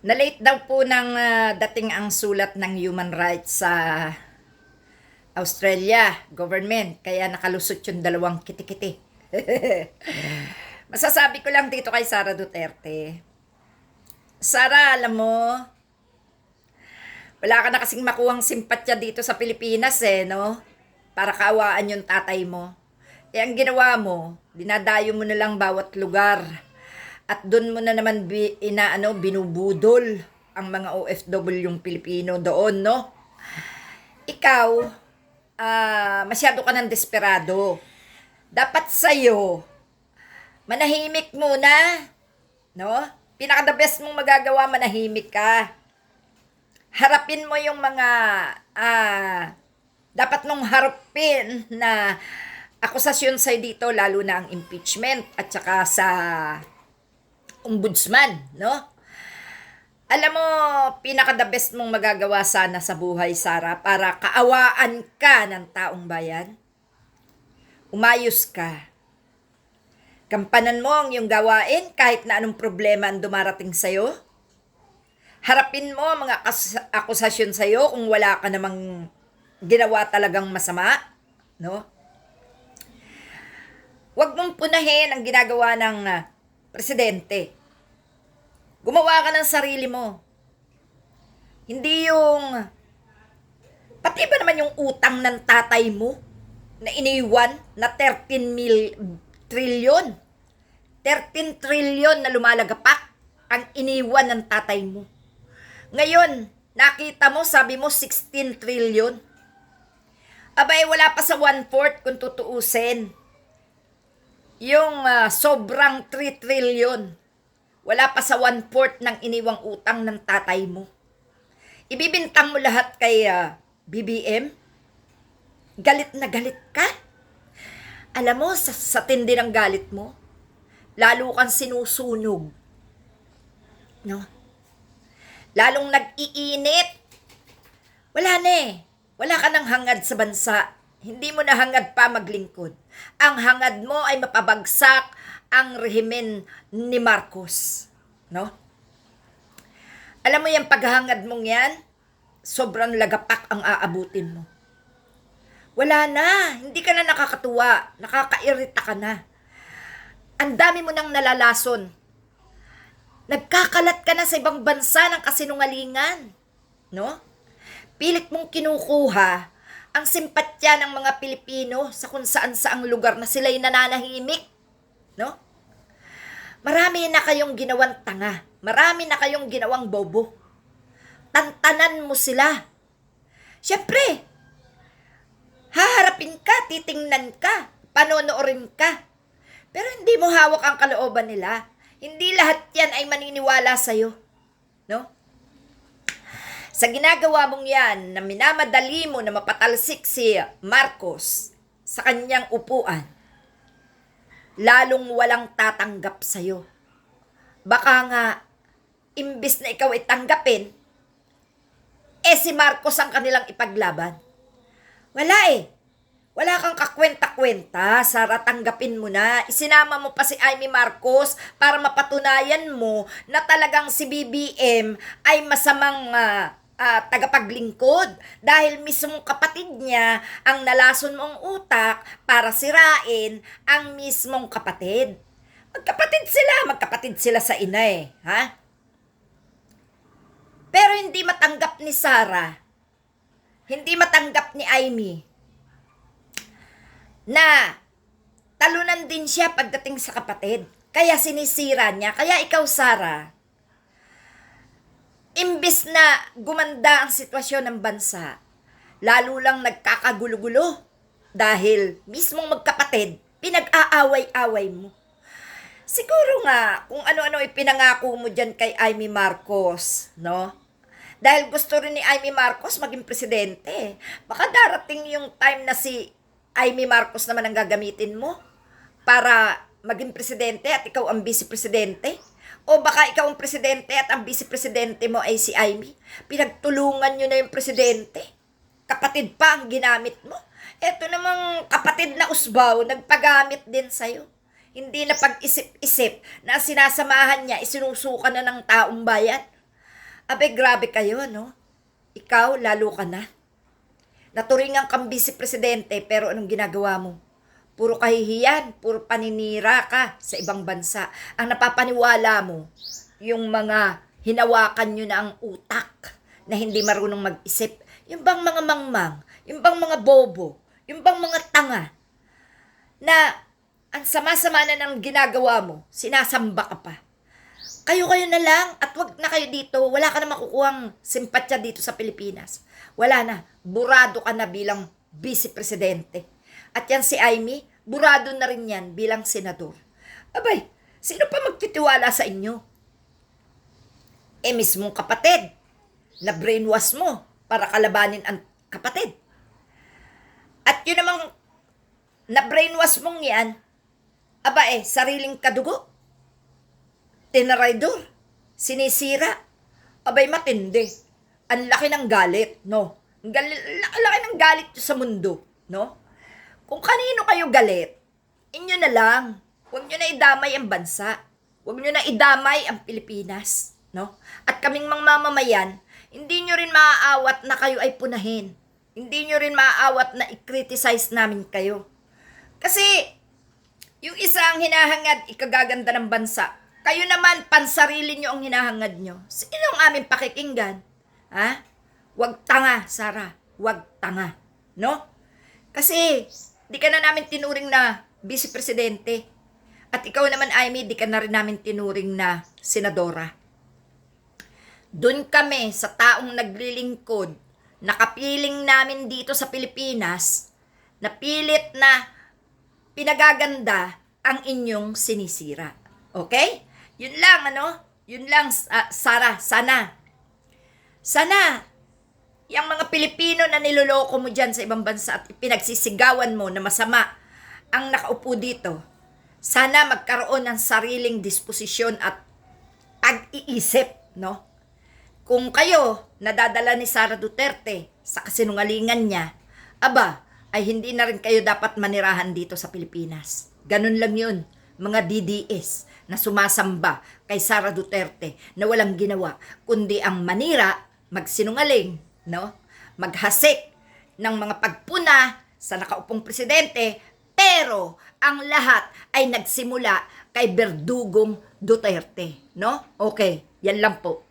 Na-late daw po ng ah, dating ang sulat ng human rights sa Australia government. Kaya nakalusot yung dalawang kitikiti. Masasabi ko lang dito kay Sara Duterte. Sara, alam mo, wala ka na kasing makuhang simpatya dito sa Pilipinas eh, no? Para kaawaan yung tatay mo. Eh, ang ginawa mo, dinadayo mo na lang bawat lugar. At doon mo na naman bi, ina, ano, binubudol ang mga OFW yung Pilipino doon, no? Ikaw, ah, masyado ka ng desperado. Dapat sa'yo, manahimik muna, no? Pinaka the best mong magagawa, manahimik ka. Harapin mo yung mga, ah, dapat mong harapin na akusasyon sa'yo dito, lalo na ang impeachment at saka sa ombudsman, no? Alam mo, pinaka the best mong magagawa sana sa buhay, Sara, para kaawaan ka ng taong bayan. Umayos ka. Kampanan mo ang iyong gawain kahit na anong problema ang dumarating sa'yo. Harapin mo ang mga akus- akusasyon sa'yo kung wala ka namang ginawa talagang masama, no? Huwag mong punahin ang ginagawa ng ah, presidente. Gumawa ka ng sarili mo. Hindi yung... Pati ba naman yung utang ng tatay mo na iniwan na 13 mil trilyon? 13 trilyon na lumalagapak ang iniwan ng tatay mo. Ngayon, nakita mo, sabi mo 16 trilyon. Abay, wala pa sa one-fourth kung tutuusin. Yung ah, sobrang 3 trilyon. Wala pa sa one-fourth ng iniwang utang ng tatay mo. Ibibintang mo lahat kay ah, BBM? Galit na galit ka? Alam mo, sa, sa tindi ng galit mo, lalo kang sinusunog. No? Lalong nag-iinit. Wala na eh. Wala ka ng hangad sa bansa. Hindi mo na hangad pa maglingkod. Ang hangad mo ay mapabagsak ang rehimen ni Marcos. No? Alam mo yung paghangad mong yan, sobrang lagapak ang aabutin mo. Wala na. Hindi ka na nakakatuwa. Nakakairita ka na. Ang dami mo nang nalalason. Nagkakalat ka na sa ibang bansa ng kasinungalingan. No? Pilit mong kinukuha ang simpatya ng mga Pilipino sa kung saan saang lugar na sila'y nananahimik. No? Marami na kayong ginawang tanga. Marami na kayong ginawang bobo. Tantanan mo sila. Siyempre, haharapin ka, titingnan ka, panonoorin ka. Pero hindi mo hawak ang kalooban nila. Hindi lahat yan ay maniniwala sa'yo. No? Sa ginagawa mong yan, na minamadali mo na mapatalsik si Marcos sa kanyang upuan, lalong walang tatanggap sa'yo. Baka nga, imbis na ikaw ay tanggapin, eh si Marcos ang kanilang ipaglaban. Wala eh. Wala kang kakwenta-kwenta, Sara, tanggapin mo na. Isinama mo pa si Amy Marcos para mapatunayan mo na talagang si BBM ay masamang ah, ah, tagapaglingkod dahil mismong kapatid niya ang nalason mong utak para sirain ang mismong kapatid. Magkapatid sila, magkapatid sila sa ina eh, ha? Pero hindi matanggap ni Sarah, hindi matanggap ni Amy, na talunan din siya pagdating sa kapatid. Kaya sinisira niya. Kaya ikaw, Sarah, imbis na gumanda ang sitwasyon ng bansa, lalo lang nagkakagulo-gulo dahil mismong magkapatid, pinag-aaway-away mo. Siguro nga, kung ano-ano ipinangako mo dyan kay Amy Marcos, no? Dahil gusto rin ni Amy Marcos maging presidente. Baka darating yung time na si Amy Marcos naman ang gagamitin mo para maging presidente at ikaw ang vice-presidente. O baka ikaw ang presidente at ang vice-presidente mo ay si Amy. Pinagtulungan nyo na yung presidente. Kapatid pa ang ginamit mo. Eto namang kapatid na usbaw, nagpagamit din sa'yo. Hindi na pag-isip-isip na sinasamahan niya, isinusuka na ng taong bayan. Abe, grabe kayo, no? Ikaw, lalo ka na. Naturingan kang vice presidente, pero anong ginagawa mo? Puro kahihiyan, puro paninira ka sa ibang bansa. Ang napapaniwala mo, yung mga hinawakan nyo na ang utak na hindi marunong mag-isip. Yung bang mga mangmang, yung bang mga bobo, yung bang mga tanga, na ang sama-sama na ng ginagawa mo, sinasamba ka pa. Kayo-kayo na lang at wag na kayo dito. Wala ka na makukuhang simpatya dito sa Pilipinas. Wala na. Burado ka na bilang vice-presidente. At yan si Amy, burado na rin yan bilang senador. Abay, sino pa magtitiwala sa inyo? Eh mismong kapatid, na brainwash mo para kalabanin ang kapatid. At yun namang na brainwash mong yan, aba eh, sariling kadugo tinaraydor, sinisira, abay matindi. Ang laki ng galit, no? Ang laki ng galit sa mundo, no? Kung kanino kayo galit, inyo na lang. Huwag nyo na idamay ang bansa. Huwag nyo na idamay ang Pilipinas, no? At kaming mga mamamayan, hindi nyo rin maaawat na kayo ay punahin. Hindi nyo rin maaawat na i-criticize namin kayo. Kasi, yung isang hinahangad ikagaganda ng bansa, kayo naman pansarili nyo ang hinahangad nyo. Sino ang aming pakikinggan? Ha? Huwag tanga, Sara. Huwag tanga. No? Kasi, di ka na namin tinuring na vice-presidente. At ikaw naman, Amy, di ka na rin namin tinuring na senadora. Doon kami sa taong naglilingkod, nakapiling namin dito sa Pilipinas, napilit na pinagaganda ang inyong sinisira. Okay? Yun lang, ano? Yun lang, ah, Sara, sana. Sana, yung mga Pilipino na niloloko mo dyan sa ibang bansa at pinagsisigawan mo na masama ang nakaupo dito, sana magkaroon ng sariling disposisyon at pag-iisip, no? Kung kayo nadadala ni Sara Duterte sa kasinungalingan niya, aba, ay hindi na rin kayo dapat manirahan dito sa Pilipinas. Ganun lang yun, mga DDS na sumasamba kay Sara Duterte na walang ginawa, kundi ang manira, magsinungaling, no? maghasik ng mga pagpuna sa nakaupong presidente, pero ang lahat ay nagsimula kay Berdugong Duterte. No? Okay, yan lang po.